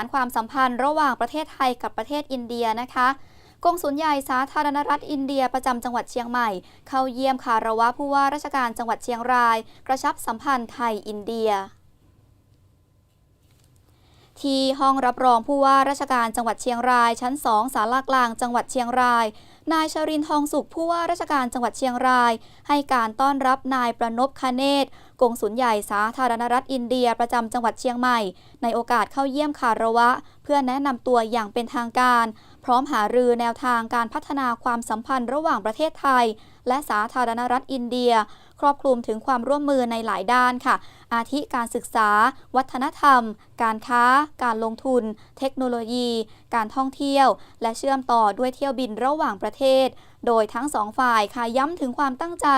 านความสัมพันธ์ระหว่างประเทศไทยกับประเทศอินเดียนะคะกงสุลใหญ่สาธารณรัฐอินเดียประจำจังหวัดเชียงใหม่ เข้าเยี่ยมคารวะผู้ว่าราชการจังหวัดเชียงราย กระชับสัมพันธ์ไทยอินเดีย ที่ห้องรับรองผู้ว่าราชการจังหวัดเชียงราย ชั้น 2 ศาลากลางจังหวัดเชียงราย นายชรินทองสุขผู้ว่าราชการจังหวัดเชียงราย ให้การต้อนรับนายประนพคเนศกงสุลใหญ่สาธารณรัฐอินเดียประจำจังหวัดเชียงใหม่ ในโอกาสเข้าเยี่ยมคารวะ เพื่อแนะนำตัวอย่างเป็นทางการ พร้อมหารือแนวทางการพัฒนาความสัมพันธ์ระหว่างประเทศไทย และสาธารณรัฐอินเดีย รอบคลุมถึงความร่วมมือในหลายด้านค่ะ อาทิการศึกษา วัฒนธรรม การค้า การลงทุน เทคโนโลยี การท่องเที่ยว และเชื่อมต่อด้วยเที่ยวบินระหว่างประเทศ โดยทั้งสองฝ่ายค่ะย้ำถึงความตั้งใจ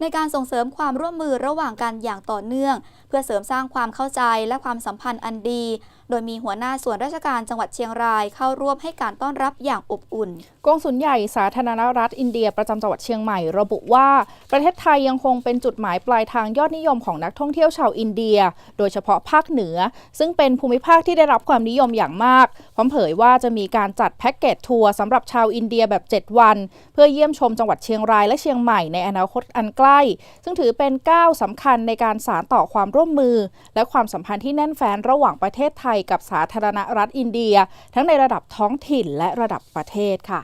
ในการส่งเสริมความร่วมมือระหว่างกันอย่างต่อเนื่อง เพื่อเสริมสร้างความเข้าใจและความสัมพันธ์อันดี โดยมีหัวหน้าส่วนราชการจังหวัดเชียงรายเข้าร่วมให้การต้อนรับอย่างอบอุ่นกงสุลใหญ่สาธารณรัฐอินเดียประจำจังหวัดเชียงใหม่ ระบุว่าประเทศไทยยังคงเป็นเป็นจุดหมายปลายทางยอดนิยมของนักท่องเที่ยวชาวอินเดีย โดยเฉพาะภาคเหนือ ซึ่งเป็นภูมิภาคที่ได้รับความนิยมอย่างมาก พร้อมเผยว่าจะมีการจัดแพ็กเกจทัวร์สำหรับชาวอินเดียแบบ 7 วัน เพื่อเยี่ยมชมจังหวัดเชียงรายและเชียงใหม่ในอนาคตอันใกล้ ซึ่งถือเป็นก้าวสำคัญในการสานต่อความร่วมมือ และความสัมพันธ์ที่แน่นแฟ้นระหว่างประเทศไทยกับสาธารณรัฐอินเดีย ทั้งในระดับท้องถิ่นและระดับประเทศค่ะ